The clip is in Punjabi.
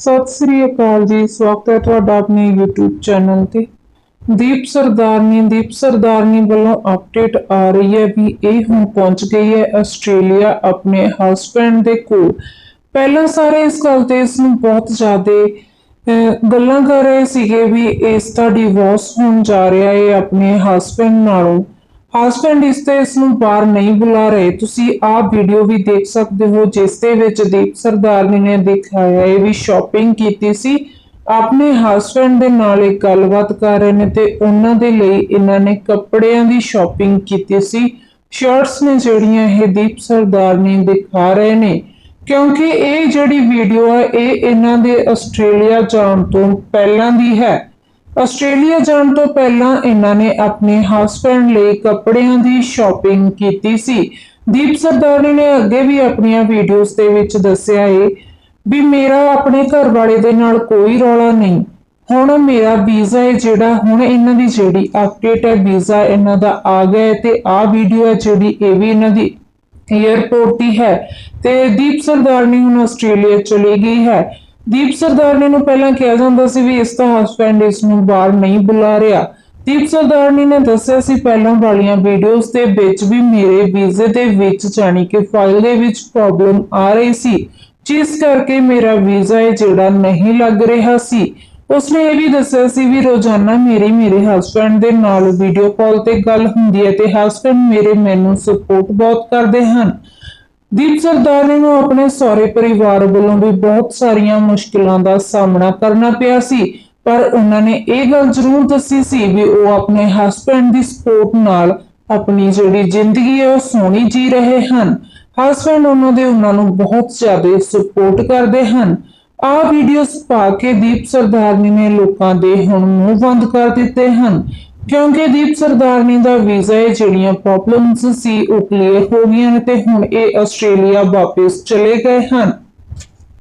ਸਤਿ ਸ੍ਰੀ ਅਕਾਲ ਜੀ ਸਵਾਗਤ ਹੈ ਤੁਹਾਡਾ ਆਪਣੇ YouTube ਚੈਨਲ ਤੇ। ਦੀਪ ਸਰਦਾਰਨੀ ਦੀਪ ਸਰਦਾਰਨੀ ਵੱਲੋਂ ਅਪਡੇਟ ਆ ਰਹੀ ਹੈ ਵੀ ਇਹ ਹੁਣ ਪਹੁੰਚ ਗਈ ਹੈ ਆਸਟ੍ਰੇਲੀਆ ਆਪਣੇ ਹਸਬੰਡ ਦੇ ਕੋਲ। ਪਹਿਲਾਂ ਸਾਰੇ ਇਸ ਗੱਲ ਤੇ ਇਸ ਨੂੰ ਬਹੁਤ ਜ਼ਿਆਦਾ ਅਹ, ਗੱਲਾਂ ਕਰ ਰਹੇ ਸੀਗੇ ਵੀ ਇਸ ਦਾ ਡਿਵੋਰਸ ਹੋਣ ਜਾ ਰਿਹਾ ਹੈ ਆਪਣੇ ਹਸਬੰਡ ਨਾਲੋਂ। ਹਸਬੰਡ ਇਸ ਤੇ ਇਸ ਨੂੰ ਬਾਹਰ ਨਹੀਂ ਬੁਲਾ ਰਹੇ। ਤੁਸੀਂ ਆਹ ਵੀਡੀਓ ਵੀ ਦੇਖ ਸਕਦੇ ਹੋ, ਜਿਸ ਦੇ ਵਿੱਚ ਦੀਪ ਸਰਦਾਰਨੀ ਨੇ ਦਿਖਾਇਆ, ਇਹ ਵੀ ਸ਼ਾਪਿੰਗ ਕੀਤੀ ਸੀ। ਆਪਣੇ ਹਸਬੰਡ ਦੇ ਨਾਲ ਇੱਕ ਗੱਲਬਾਤ ਕਰ ਰਹੇ ਨੇ ਤੇ ਉਹਨਾਂ ਦੇ ਲਈ ਇਹਨਾਂ ਨੇ ਕੱਪੜਿਆਂ ਦੀ ਸ਼ਾਪਿੰਗ ਕੀਤੀ ਸੀ। ਸ਼ਰਟਸ ਨੇ ਜਿਹੜੀਆਂ ਇਹ ਦੀਪ ਸਰਦਾਰਨੀ ਦਿਖਾ ਰਹੇ ਨੇ। ਕਿਉਂਕਿ ਇਹ ਜਿਹੜੀ ਵੀਡੀਓ ਹੈ ਇਹ ਇਹਨਾਂ ਦੇ ਆਸਟ੍ਰੇਲੀਆ ਜਾਣ ਤੋਂ ਪਹਿਲਾਂ ਦੀ ਹੈ। ਆਸਟ੍ਰੇਲੀਆ ਜਾਣ ਤੋਂ ਪਹਿਲਾਂ ਇਹਨਾਂ ਨੇ ਆਪਣੇ ਹਸਬੰਡ ਲਈ ਕੱਪੜਿਆਂ ਦੀ ਸ਼ਾਪਿੰਗ ਕੀਤੀ ਸੀ। ਦੀਪ ਸਰਦਾਰਨੀ ਨੇ ਅੱਗੇ ਵੀ ਆਪਣੀਆਂ ਵੀਡੀਓਜ਼ ਦੇ ਵਿੱਚ ਦੱਸਿਆ ਹੈ ਵੀ ਮੇਰਾ ਆਪਣੇ ਘਰ ਵਾਲੇ ਦੇ ਨਾਲ ਕੋਈ ਰੌਲਾ ਨਹੀਂ। ਹੁਣ ਮੇਰਾ ਵੀਜ਼ਾ ਹੈ ਜਿਹੜਾ, ਹੁਣ ਇਹਨਾਂ ਦੀ ਜਿਹੜੀ ਅਪਡੇਟ ਹੈ, ਵੀਜ਼ਾ ਇਹਨਾਂ ਦਾ ਆ ਗਿਆ ਹੈ ਤੇ ਆਹ ਵੀਡੀਓ ਹੈ ਜਿਹੜੀ ਇਹ ਵੀ ਇਹਨਾਂ ਦੀ ਏਅਰਪੋਰਟ ਦੀ ਹੈ ਤੇ ਦੀਪ ਸਰਦਾਰਨੀ ਹੁਣ ਆਸਟ੍ਰੇਲੀਆ ਚਲੀ ਗਈ ਹੈ। ਦੀਪ ਸਰਦਾਰਨੀ ਨੂੰ ਪਹਿਲਾਂ ਕਿਹਾ ਜਾਂਦਾ ਸੀ ਵੀ ਇਸ ਦਾ ਹਸਬੰਡ ਇਸ ਨੂੰ ਬਾਹਰ ਨਹੀਂ ਬੁਲਾ ਰਿਹਾ। ਦੀਪ ਸਰਦਾਰਨੀ ਨੇ ਦੱਸਿਆ ਸੀ ਪਹਿਲਾਂ ਵਾਲੀਆਂ ਵੀਡੀਓਜ਼ ਦੇ ਵਿੱਚ ਵੀ ਮੇਰੇ ਵੀਜ਼ੇ ਦੇ ਵਿੱਚ ਜਾਣੀ ਕਿ ਫਾਈਲ ਦੇ ਵਿੱਚ ਪ੍ਰੋਬਲਮ ਆ ਰਹੀ ਸੀ। ਜਿਸ ਕਰਕੇ ਮੇਰਾ ਵੀਜ਼ਾ ਇਹ ਜਿਹੜਾ ਨਹੀਂ ਲੱਗ ਰਿਹਾ ਸੀ। ਉਸਨੇ ਇਹ ਵੀ ਦੱਸਿਆ ਸੀ ਵੀ ਰੋਜ਼ਾਨਾ ਮੇਰੀ ਮੇਰੇ ਹਸਬੰਡ ਦੇ ਨਾਲ ਵੀਡੀਓ ਕਾਲ ਤੇ ਗੱਲ ਹੁੰਦੀ ਹੈ ਤੇ ਹਸਬੰਡ ਮੇਰੇ ਮੈਨੂੰ ਸਪੋਰਟ ਬਹੁਤ ਕਰਦੇ ਹਨ। ਦੀਪ ਸਰਦਾਰਨੀ ਨੂੰ ਆਪਣੇ ਸਹੁਰੇ ਪਰਿਵਾਰ ਵੱਲੋਂ ਵੀ ਬਹੁਤ ਸਾਰੀਆਂ ਮੁਸ਼ਕਲਾਂ ਦਾ ਸਾਹਮਣਾ ਕਰਨਾ ਪਿਆ ਸੀ, ਪਰ ਉਹਨਾਂ ਨੇ ਇਹ ਗੱਲ ਜ਼ਰੂਰ ਦੱਸੀ ਸੀ ਵੀ ਉਹ ਆਪਣੇ ਹਸਬੰਡ ਦੀ ਸਪੋਰਟ ਨਾਲ ਆਪਣੀ ਜਿਹੜੀ ਜ਼ਿੰਦਗੀ ਹੈ, ਉਹ ਸੋਹਣੀ ਜੀ ਰਹੇ ਹਨ। ਹਸਬੰਡ ਉਹਨਾਂ ਦੇ ਉਹਨਾਂ ਨੂੰ ਬਹੁਤ ਜ਼ਿਆਦਾ ਸਪੋਰਟ ਕਰਦੇ ਹਨ। ਆਹ ਵੀਡੀਓਜ਼ ਪਾ ਕੇ ਦੀਪ ਸਰਦਾਰਨੀ ਨੇ ਲੋਕਾਂ ਦੇ ਹੁਣ ਮੂੰਹ ਬੰਦ ਕਰ ਦਿੱਤੇ ਹਨ। ਕਿਉਂਕਿ ਦੀਪ ਸਰਦਾਰਨੀ ਦਾ ਵੀਜ਼ਾ ਇਹ ਜਿਹੜੀਆਂ ਪ੍ਰੋਬਲਮਸ ਸੀ ਉਹ ਕਲੀਅਰ ਹੋ ਗਈਆਂ ਨੇ ਤੇ ਹੁਣ ਇਹ ਆਸਟ੍ਰੇਲੀਆ ਵਾਪਸ ਚਲੇ ਗਏ ਹਨ।